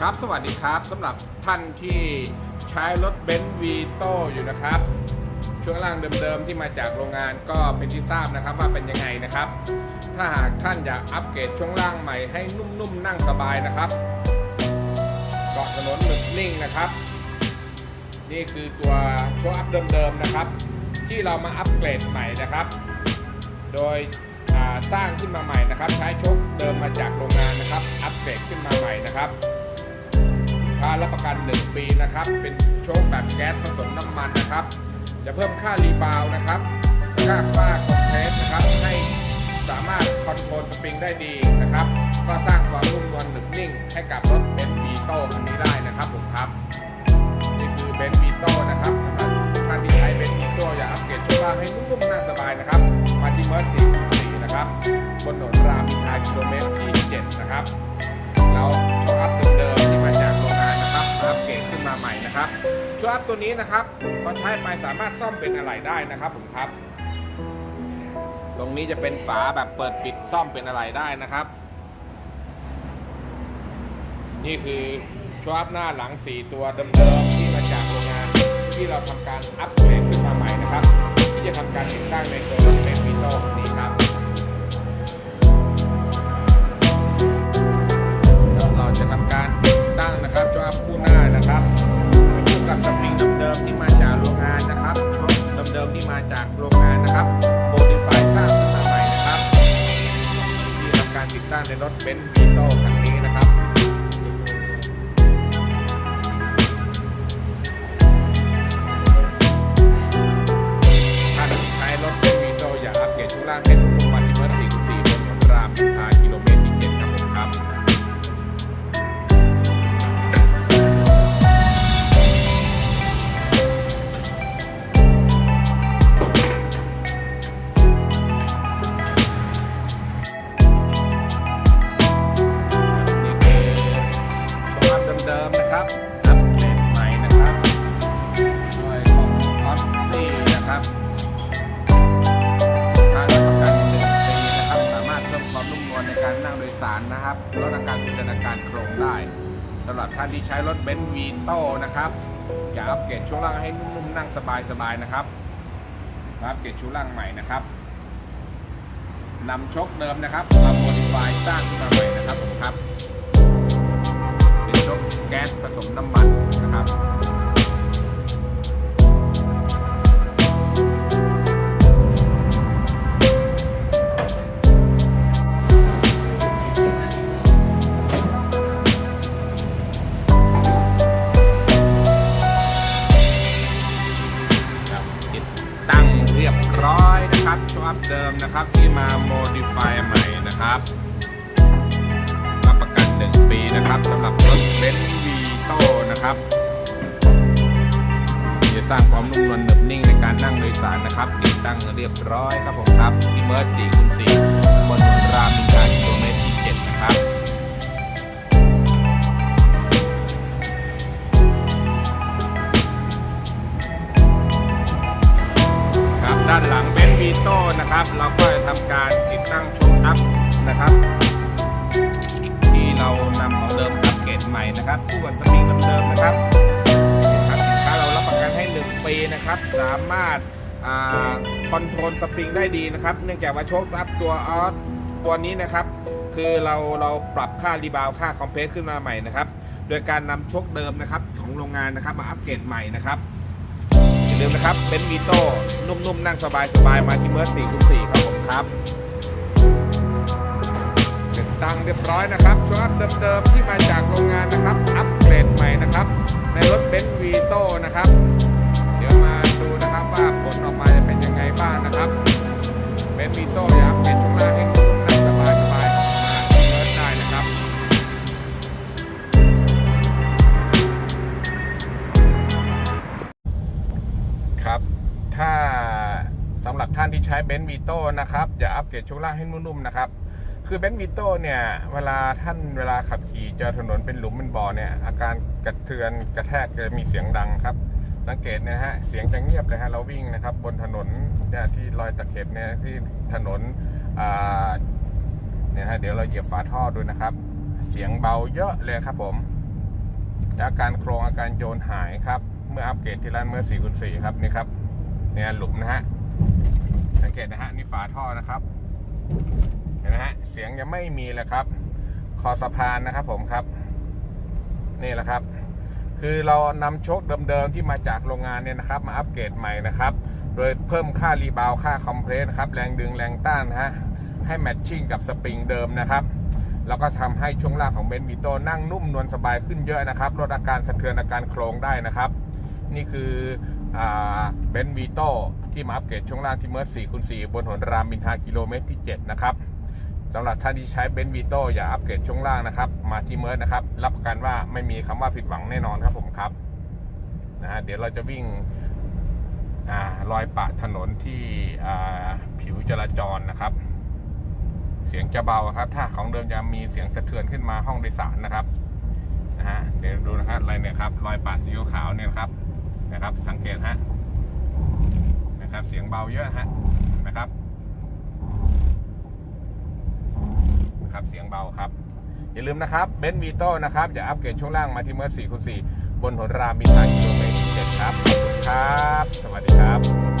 ครับสวัสดีครับสำหรับท่านที่ใช้รถเบนซ์วีโตอยู่นะครับ ช่วงล่างเดิมๆที่มาจากโรงงานก็เป็นที่ทราบนะครับว่าเป็นยังไงนะครับ ถ้าหากท่านอยากอัปเกรดช่วงล่างใหม่ให้นุ่มๆนั่งสบายนะครับเกาะถนนหนึบนิ่งนะครับ นี่คือตัวโชว์อัพเดิมๆนะครับ ที่เรามาอัปเกรดใหม่นะครับ โดยสร้างขึ้นมาใหม่นะครับ ใช้โชคเดิมมาจากโรงงานนะครับ อัปเกรดขึ้นมาใหม่นะครับ รับประกัน 1 ปีนะครับ เป็นโชคแบบแก๊สผสมน้ำมันนะครับ จะเพิ่มค่ารีบาวด์นะครับค่าค่าคอมเพรสนะครับ ให้สามารถคอนโทรลสปริงได้ดีนะครับ ก็สร้างความนุ่มนวลหนึบนิ่ง ให้กับรถเบนซ์วีโต้คันนี้ได้นะครับผมครับนี่คือเบนซ์วีโต้นะครับสำหรับท่านที่ใช้เบนซ์วีโต้อยากอัปเกรดช่วงล่างให้นุ่มๆน่าสบายนะครับมาที่เมอร์สี่สี่นะครับบนถนนรามอินทรากิโลเมตรที่ 7 นะครับ โชว์อัพตัวนี้นะครับพอใช้ไปสามารถซ่อมเป็นอะไรได้นะครับผมครับ ตรงนี้จะเป็นฝาแบบเปิดปิดซ่อมเป็นอะไรได้นะครับ นี่คือชว์อัพหน้าหลัง 4 ตัวเดิมๆที่มาจากโรงงานที่เราทำการอัปเกรดขึ้นมาใหม่นะครับ ที่จะทำการติดตั้งในตัวรถเบนซ์วีโต้นนี้ครับเดี๋ยวเราจะทำการ รถเบนซ์วีโต้คันนี้นะครับ ท่านใช้รถเบนซ์วีโตอย่าอัปเกรดชุดล่างให้นุ่ ลดอาการสุดอาการโครงได้สำหรับท่านที่ใช้รถเบนซ์วีโต้นะครับอย่าอัปเกรดช่วงล่างให้นุ่มๆนั่งสบายๆนะครับอัปเกรดช่วงล่างใหม่นะครับนำชกเดิมนะครับมาโมดิฟายสร้างขึ้นมาใหม่นะครับผมครับ ครับชอปเดิมนะครับที่มาโมดิฟายใหม่นะครับรับประกัน 1 ปีนะครับสำหรับรถเบนซ์วีโต้นะครับจะสร้างความนุ่มนวลหนึบนิ่งในการนั่งโดยสารนะครับติดตั้งเรียบร้อยครับผมครับที่เมอร์สี่คูณ4บนถนรามอินทรากิโลเมตรที่7นะครับ โต้นะครับ เราก็จะทำการติดตั้งโชว์อัพนะครับ ที่เรานำของเดิมอัปเกรดใหม่นะครับคู่กับสปริงเดิมๆนะครับครับสินค้าเรารับประกันให้1ปีนะครับ สามารถคอนโทรลสปริงได้ดีนะครับ เนื่องจากว่าโชคอัพตัวออสตัวนี้นะครับ คือเราเราปรับค่ารีบาวค่าคอมเพรสขึ้นมาใหม่นะครับ โดยการนำโชคเดิมนะครับของโรงงานนะครับมาอัปเกรดใหม่นะครับ ลืมนะครับเป็นวีโต้นุ่มๆนั่งสบายๆมาที่เมอร์สี่คูณสี่ครับผมครับติดตั้งเรียบร้อยนะครับชอัพเดิมๆที่มาจากโรงงานนะครับ อัปเกรดใหม่นะครับ ในรถเบนซ์วีโต้นะครับ หรับท่านที่ใช้เบนซ์วีโต้นะครับอย่าอัปเกรดช่วงล่างให้นุ่มๆนะครับคือเบนซ์วีโต้เนี่ยเวลาท่านเวลาขับขี่เจอถนนเป็นหลุมเป็นบ่อเนี่ยอาการกระเทือนกระแทกจะมีเสียงดังครับ สังเกตนะฮะเสียงจะเงียบเลยฮะเราวิ่งนะครับ บนถนนเนี่ยที่รอยตะเข็บเนี่ยที่ถนนอ่าเนี่ยฮะเดี๋ยวเราเหยียบฝาท่อดูนะครับ เสียงเบาเยอะเลยครับผมอาการโครงอาการโยนหายครับ เมื่ออัปเกรดที่ร้านเมื่อ4คูณ4ครับนี่ครับเนี่ยหลุมนะฮะ สังเกตนะฮะนี่ฝาท่อนะครับ เห็นไหมฮะเสียงยังไม่มีเลยครับ คอสะพานนะครับผมครับ นี่แหละครับ คือเรานำโชคเดิมๆที่มาจากโรงงานเนี่ยนะครับ มาอัปเกรดใหม่นะครับ โดยเพิ่มค่ารีบาวค่าคอมเพรสนะครับแรงดึงแรงต้านนะฮะให้แมทชิ่งกับสปริงเดิมนะครับแล้วก็ทำให้ช่วงล่างของเบนซ์วีโตนั่งนุ่มนวลสบายขึ้นเยอะนะครับลดอาการสะเทือนอาการโครงได้นะครับ นี่คือ เบนซ์วีโต้ที่มาอัปเกรดช่วงล่างที่เมิร์ด4คูณ4บนถนนรามอินทรากิโลเมตรที่ 7 นะครับสำหรับท่านที่ใช้เบนซ์วีโต้อย่าอัปเกรดช่วงล่างนะครับ มาที่เมิร์นะครับ รับประกันว่าไม่มีคำว่าผิดหวังแน่นอนครับผมครับนะฮะเดี๋ยวเราจะวิ่งอรอยปะถนนที่ผิวจราจรนะครับ เสียงจะเบาครับ ถ้าของเดิมจะมีเสียงสะเทือนขึ้นมาห้องโดยสารนะครับนะฮะเดี๋ยวดูนะครับอะไรเนี่ยครับรอยปาสีขาวเนี่ยครับ นะครับ สังเกตฮะนะครับ เสียงเบาเยอะฮะนะครับนะครับ เสียงเบาครับอย่าลืมนะครับเบนซ์วีโต้นะครับอย่าอัปเกรดช่วงล่างมาที่เมอร์4คูณ4บนถนนรามมีทางกิโลเมตรที่7ครับครับ สวัสดีครับ